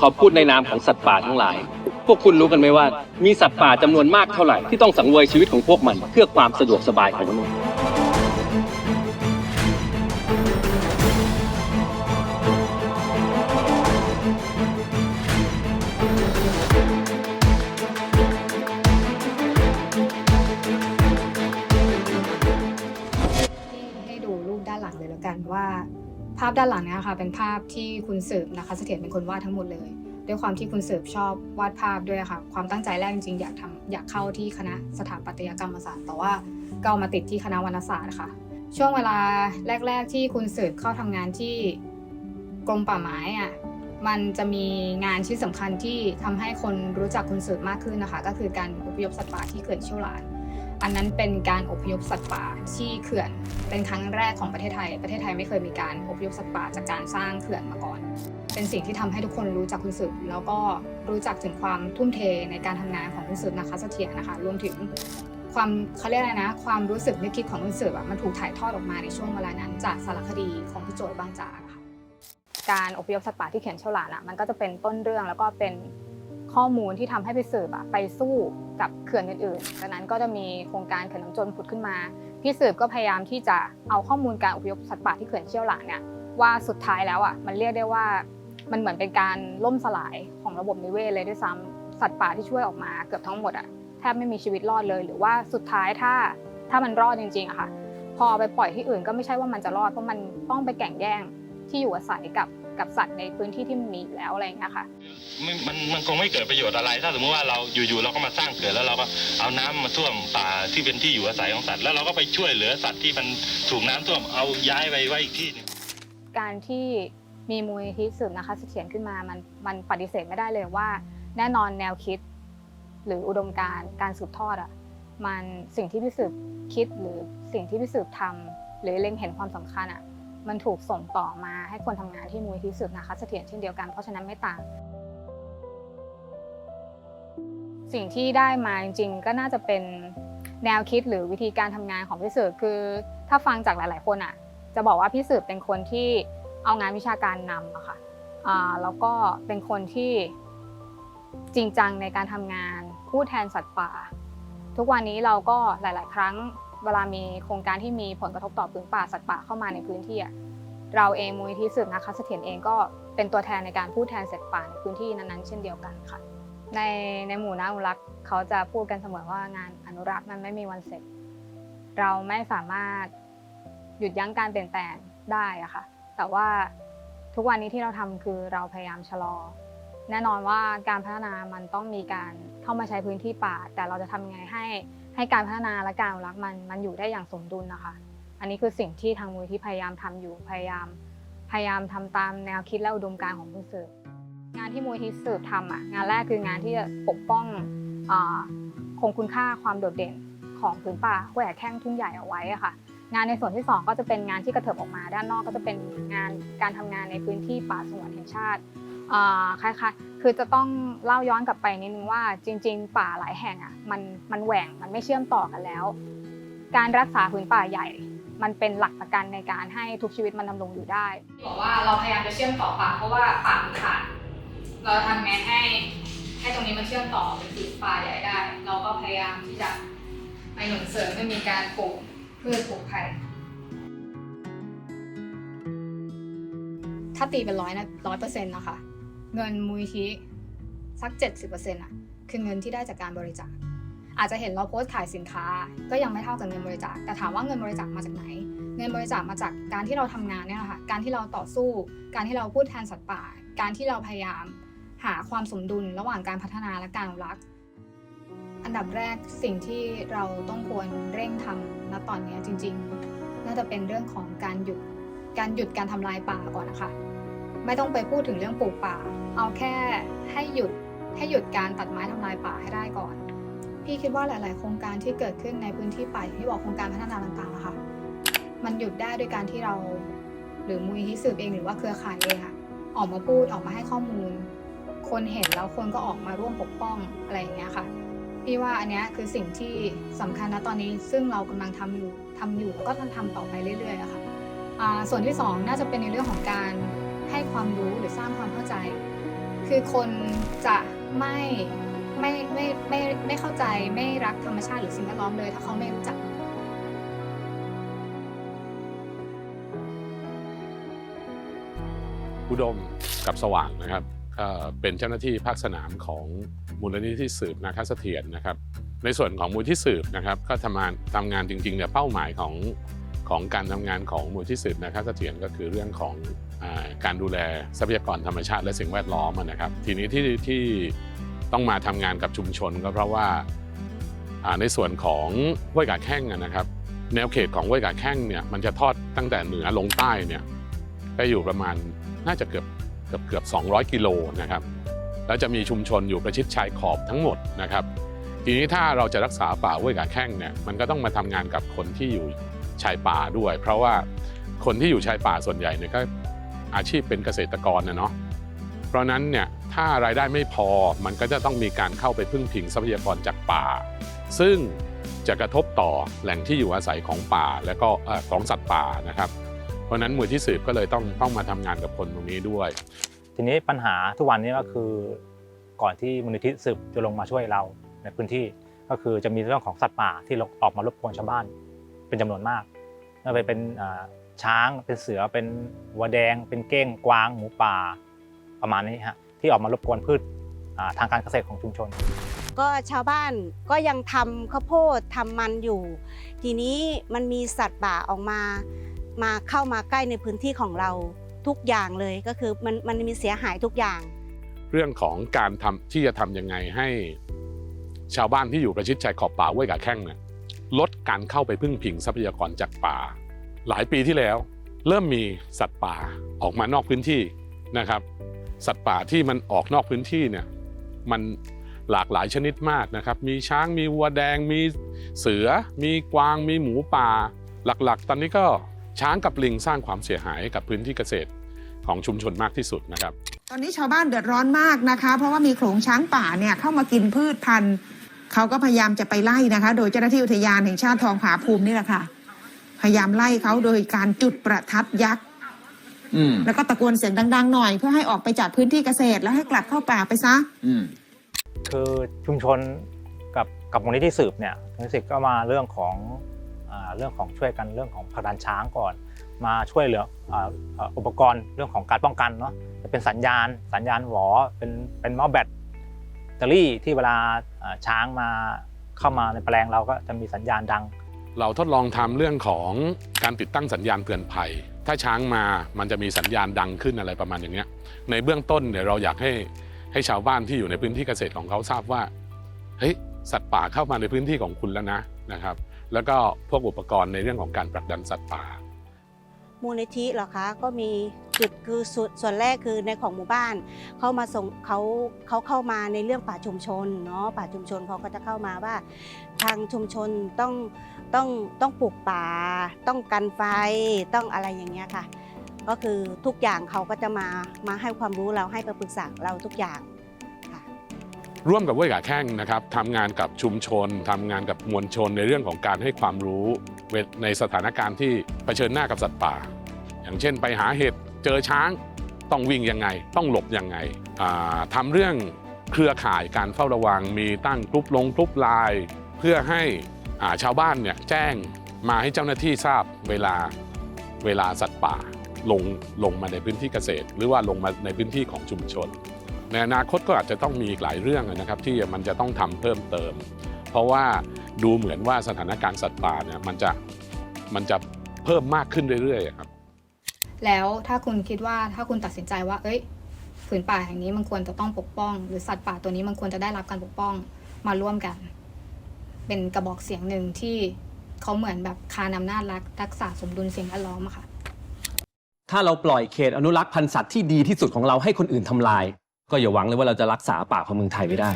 ขอพูดในนามของสัตว์ป่าทั้งหลาย พวกคุณรู้กันไหมว่า มีสัตว์ป่าจำนวนมากเท่าไหร่ที่ต้องสังเวยชีวิตของพวกมัน เพื่อความสะดวกสบายของมนุษย์ ภาพด้านหลังนี้ค่ะเป็นภาพที่คุณสืบนะคะเสถียรเป็นคนวาดทั้งหมดเลย ด้วยความที่คุณสืบชอบวาดภาพด้วยค่ะ ความตั้งใจแรกจริงๆอยากทำอยากเข้าที่คณะสถาปัตยกรรมศาสตร์ แต่ว่าก็ามาติดที่คณะวรรณศาสตร์ค่ะ ช่วงเวลาแรก ๆ ที่คุณสืบเข้าทำงานที่กรมป่าไม้อะมันจะมีงานชิ้นสำคัญที่ทำให้คนรู้จักคุณสืบมากขึ้นนะคะ ก็คือการอพยพสัตว์ป่าที่เขื่อนเชี่ยวหลาน อันนั้นเป็นการอพยพสัตว์ป่าที่เขื่อนเป็นครั้งแรกของประเทศไทย ประเทศไทยไม่เคยมีการอพยพสัตว์ป่าจากการสร้างเขื่อนมาก่อน เป็นสิ่งที่ทำให้ทุกคนรู้จักคุณสืบแล้วก็รู้จักถึงความทุ่มเทในการทำงานของคุณสืบนะคะเสถียรนะคะรวมถึงความเขาเรียกอะไรนะ ความรู้สึกนึกคิดของคุณสืบอะมันถูกถ่ายทอดออกมาในช่วงเวลานั้น จากสารคดีของพี่โจยบางจากค่ะการอพยพสัตว์ป่าที่เขียนเชี่ยวหลานอะมันก็จะเป็นต้นเรื่องแล้วก็เป็น ข้อมูลที่ทำให้พี่สืบอะไปสู้กับเขื่อนอื่นๆดังนั้นก็จะมีโครงการเขื่อนน้ำจนผุดขึ้นมา พี่สืบก็พยายามที่จะเอาข้อมูลการอพยพสัตว์ป่าที่เขื่อนเชี่ยวหลานเนี่ยว่าสุดท้ายแล้วอะมันเรียกได้ว่ามันเหมือนเป็นการล่มสลายของระบบนิเวศเลยด้วยซ้ำสัตว์ป่าที่ช่วยออกมาเกือบทั้งหมดอะแทบไม่มีชีวิตรอดเลย หรือว่าสุดท้ายถ้าถ้ามันรอดจริงๆอะค่ะ พอไปปล่อยที่อื่นก็ไม่ใช่ว่ามันจะรอดเพราะมันต้องไปแข่งแย่งที่อยู่อาศัยกับ กับสัตว์ในพื้นที่ที่มันมีอยู่แล้วอะไรอย่างเงี้ยค่ะ ไม่มันมันคงไม่เกิดประโยชน์อะไร ถ้าสมมติว่าเราอยู่ๆเราก็มาสร้างเขื่อนแล้วเราก็เอาน้ำมาท่วมป่าที่เป็นที่อยู่อาศัยของสัตว์แล้วเราก็ไปช่วยเหลือสัตว์ที่มันถูกน้ำท่วมเอาย้ายไปไว้อีกที่หนึง การที่มีมูลนิธิสืบนะคะเสถียรขึ้นมามันมันปฏิเสธไม่ได้เลยว่า แน่นอนแนวคิด หรืออุดมการณ์การสืบทอดอะมันสิ่งที่พี่สืบคิดหรือสิ่งที่พี่สืบทำหรือเล็งเห็นความสำคัญอะ มันถูกส่งต่อมาให้คนทำงานที่มูลนิธิสืบนะคะเสถียรเช่นเดียวกันเพราะฉะนั้นไม่ต่าง สิ่งที่ได้มาจริงๆ ก็น่าจะเป็นแนวคิดหรือวิธีการทำงานของพี่สืบคือ ถ้าฟังจากหลาย ๆ คนอะ จะบอกว่าพี่สืบเป็นคนที่เอางานวิชาการนำอะค่ะอ่าแล้วก็เป็นคนที่จริงจังในการทำงานพูดแทนสัตว์ป่า ทุกวันนี้เราก็หลาย ๆ ครั้ง เวลามีโครงการที่มีผลกระทบต่อพื้นป่าสัตว์ป่าเข้ามาในพื้นที่อะเราเองมูลนิธิสืบนะคะเสถียรเองก็เป็นตัวแทนในการพูดแทนสัตว์ป่าในพื้นที่นั้นๆเช่นเดียวกันค่ะ ในในหมู่นักอนุรักษ์เขาจะพูดกันเสมอว่างานอนุรักษ์มันไม่มีวันเสร็จ เราไม่สามารถหยุดยั้งการเปลี่ยนแปลงได้อะค่ะ แต่ว่าทุกวันนี้ที่เราทำคือเราพยายามชะลอ แน่นอนว่าการพัฒนามันต้องมีการเข้ามาใช้พื้นที่ป่า แต่เราจะทำยังไงให้ ให้การพัฒนาและการอนุรักษ์มันมันอยู่ได้อย่างสมดุลนะคะ อันนี้คือสิ่งที่ทางมูลที่พยายามทำอยู่พยายาม พยายามทำตามแนวคิดและอุดมการณ์ของผู้สืบงานที่มูลที่สืบทำอะงานแรกคืองานที่จะปกป้องคงคุณค่าความโดดเด่นของพื้นป่าห้วยแข้งทุ่งใหญ่เอาไว้ค่ะ งานในส่วนที่ 2 ก็จะเป็นงานที่กระเถิบออกมา ด้านนอกก็จะเป็นงานการทำงานในพื้นที่ป่าสงวนแห่งชาติ คล้ายๆ คือจะต้องเล่าย้อนกลับไปนิดนึงว่าจริง ๆ ป่าหลายแห่งอะมันมันแหว่งมันไม่เชื่อมต่อกันแล้ว การรักษาพื้นป่าใหญ่ มันเป็นหลักประกันในการให้ทุกชีวิตมันดำรงอยู่ได้บอกว่าเราพยายามจะเชื่อมต่อป่าเพราะว่าป่ามันขาดเราทำไงให้ให้ตรงนี้มันเชื่อมต่อเป็นผืนป่าใหญ่ได้ เราก็พยายามที่จะไปหนุนเสริมให้มีการปลูกพืชปลูกไผ่ถ้าตีเป็นร้อยนะร้อยเปอร์เซ็นต์นะคะ เงินมูลนิธิสักเจ็ดสิบเปอร์เซ็นต์อะคือเงินที่ได้จากการบริจาค อาจจะเห็นเราโพสต์ขายสินค้า ก็ยังไม่เท่ากับเงินบริจาค แต่ถามว่าเงินบริจาคมาจากไหน เงินบริจาคมาจากการที่เราทำงานเนี่ยแหละค่ะ การที่เราต่อสู้ การที่เราพูดแทนสัตว์ป่า การที่เราพยายามหาความสมดุลระหว่างการพัฒนาและการอนุรักษ์ อันดับแรกสิ่งที่เราต้องควรเร่งทำณตอนนี้จริง ๆ น่าจะเป็นเรื่องของการหยุดการหยุดการทำลายป่าก่อนนะคะ ไม่ต้องไปพูดถึงเรื่องปลูกป่า เอาแค่ให้หยุดให้หยุดการตัดไม้ทำลายป่าให้ได้ก่อน พี่คิดว่าหลาย ๆ โครงการที่เกิดขึ้นในพื้นที่ป่าที่บอกโครงการพัฒนาต่างๆนะคะมันหยุดได้ด้วยการที่เรา หรือมูลนิธิสืบเองหรือว่าเครือข่ายเองอะออกมาพูดออกมาให้ข้อมูล คนเห็นแล้วคนก็ออกมาร่วมปกป้องอะไรอย่างเงี้ยค่ะพี่ว่าอันเนี้ยคือสิ่งที่สำคัญนะตอนนี้ซึ่งเรากำลังทำอยู่ทำอยู่แล้วก็ทำต่อไปเรื่อยๆอะค่ะส่วนที่สองน่าจะเป็นในเรื่องของการ ให้ความรู้หรือสร้างความเข้าใจ คือคนจะไม่ไม่ไม่ไม่ไม่เข้าใจไม่รักธรรมชาติหรือสิ่งแวดล้อมเลย ถ้าเขาไม่รู้จักอุดมกับสว่างนะครับเป็นเจ้าหน้าที่ภาคสนามของมูลนิธิสืบนาคเสถียรนะครับ ในส่วนของมูลที่สืบนะครับก็ทำงานทำงานจริงๆเนี่ยเป้าหมายของของการทำงานของมูลที่สืบนาคเสถียรก็คือเรื่องของ การดูแลทรัพยากรธรรมชาติและสิ่งแวดล้อมนะครับ ทีนี้ที่ที่ต้องมาทำงานกับชุมชนก็เพราะว่าในส่วนของห้วยกาแข้งนะครับ แนวเขตของห้วยกาแข้งเนี่ยมันจะทอดตั้งแต่เหนือลงใต้เนี่ยก็อยู่ประมาณน่าจะเกือบเกือบเกือบ 200 กิโลนะครับแล้วจะมีชุมชนอยู่ประชิดชายขอบทั้งหมดนะครับ ทีนี้ถ้าเราจะรักษาป่าห้วยกาแข้งเนี่ยมันก็ต้องมาทำงานกับคนที่อยู่ชายป่าด้วย เพราะว่าคนที่อยู่ชายป่าส่วนใหญ่เนี่ยก็ อาชีพเป็นเกษตรกรนะเนาะเพราะนั้นเนี่ยถ้ารายได้ไม่พอมันก็จะต้องมีการเข้าไปพึ่งพิงทรัพยากรจากป่า ซึ่งจะกระทบต่อแหล่งที่อยู่อาศัยของป่าและก็ของสัตว์ป่านะครับ เพราะนั้นมูลที่สืบก็เลยต้องต้องมาทำงานกับคนตรงนี้ด้วย ทีนี้ปัญหาทุกวันนี้ก็คือก่อนที่มูลนิธิสืบจะลงมาช่วยเราในพื้นที่ก็คือจะมีเรื่องของสัตว์ป่าที่ลงออกมารบกวนชาวบ้านเป็นจำนวนมากไม่ว่าเป็น ช้าง เป็นเสือเป็นวัวแดง เป็นเก้งกวางหมูป่า ประมาณนี้ฮะที่ออกมารบกวนพืชอ่าทางการเกษตรของชุมชน ก็ชาวบ้านก็ยังทำข้าวโพดทำมันอยู่ ทีนี้มันมีสัตว์ป่าออกมา มาเข้ามาใกล้ในพื้นที่ของเราทุกอย่างเลยก็คือมันมันมีเสียหายทุกอย่าง เรื่องของการทำที่จะทำยังไงให้ ชาวบ้านที่อยู่ประชิดชายขอบป่าห้วยกาแข้งเนี่ยลดการเข้าไปพึ่งพิงทรัพยากรจากป่า หลายปีที่แล้ว เริ่มมีสัตว์ป่าออกมานอกพื้นที่นะครับ สัตว์ป่าที่มันออกนอกพื้นที่เนี่ยมันหลากหลายชนิดมากนะครับ มีช้างมีวัวแดง มีเสือ มีกวาง มีหมูป่า หลักๆ ตอนนี้ก็ช้างกับลิงสร้างความเสียหายกับพื้นที่เกษตรของชุมชนมากที่สุดนะครับ ตอนนี้ชาวบ้านเดือดร้อนมากนะคะ เพราะว่ามีโขลงช้างป่าเนี่ยเข้ามากินพืชพันธุ์เขาก็พยายามจะไปไล่นะคะ โดยเจ้าหน้าที่อุทยานแห่งชาติทองผาภูมินี่แหละค่ะ พยายามไล่เขาโดยการจุดประทัดยักษ์อืมแล้วก็ตะโกนเสียงดัง ๆ หน่อย เพื่อให้ออกไปจากพื้นที่เกษตรแล้วให้กลับเข้าป่าไปซะอืมคือชุมชนกับกับมูลนิธิสืบเนี่ยมูลนิธิก็มาเรื่องของอ่าเรื่องของช่วยกันเรื่องของผลักดันช้างก่อน มาช่วยเหลืออ่าอ่าอุปกรณ์เรื่องของการป้องกันเนาะจะเป็นสัญญาณ สัญญาณหวอเป็นเป็นเมาส์แบตเตอรี่ที่เวลาอ่าช้างมาเข้ามาในแปลงเราก็จะมีสัญญาณดัง เราทดลองทำเรื่องของการติดตั้งสัญญาณเตือนภัย ถ้าช้างมามันจะมีสัญญาณดังขึ้นอะไรประมาณอย่างเนี้ย ในเบื้องต้นเดี๋ยวเราอยากให้ให้ชาวบ้านที่อยู่ในพื้นที่เกษตรของเขาทราบว่าเฮ้ยสัตว์ป่าเข้ามาในพื้นที่ของคุณแล้วนะนะครับ แล้วก็พวกอุปกรณ์ในเรื่องของการผลักดันสัตว์ป่า มูลนิธิเหรอคะก็มี จุดคือสส่วนแรกคือในของหมู่บ้านเขามาส่งเขาเขาเข้ามาในเรื่องป่าชุมชนเนาะป่าชุมชนเขาก็จะเข้ามาว่า ทางชุมชนต้องต้องต้องปลูกป่า ต้องกันไฟต้องอะไรอย่างเงี้ยค่ะ ก็คือทุกอย่างเขาก็จะมามาให้ความรู้เราให้ปรึกษาเราทุกอย่างค่ะร่วมกับห้วยขาแข้งนะครับทำงานกับชุมชนทำงานกับมวลชนในเรื่องของการให้ความรู้ในสถานการณ์ที่เผชิญหน้ากับสัตว์ป่า อย่างเช่นไปหาเห็ด จอช้างต้องวิ่งยังไง ต้องหลบยังไงอ่าทำเรื่องเครือข่ายการเฝ้าระวังมีตั้งกรุ๊ปลงกรุ๊ปไลน์เพื่อให้ชาวบ้านเนี่ยแจ้งมาให้เจ้าหน้าที่ทราบเวลาเวลาสัตว์ป่าลงลงมาในพื้นที่เกษตร หรือว่าลงมาในพื้นที่ของชุมชน ในอนาคตก็อาจจะต้องมีอีกหลายเรื่องนะครับที่มันจะต้องทำเพิ่มเติม เพราะว่าดูเหมือนว่าสถานการณ์สัตว์ป่าเนี่ยมันจะมันจะเพิ่มมากขึ้นเรื่อยๆครับ แล้วถ้าคุณคิดว่าถ้าคุณตัดสินใจว่า เอ้ยผืนป่าแห่งนี้มันควรจะต้องปกป้อง หรือสัตว์ป่าตัวนี้มันควรจะได้รับการปกป้องมาร่วมกัน เป็นกระบอกเสียงหนึ่งที่เขาเหมือนแบบคานอำนาจรักรักษาสมดุลสิ่งแวดล้อมอะค่ะ ถ้าเราปล่อยเขตอนุรักษ์พันธุ์สัตว์ที่ดีที่สุดของเราให้คนอื่นทำลาย ก็อย่าหวังเลยว่าเราจะรักษาป่าของเมืองไทยไว้ได้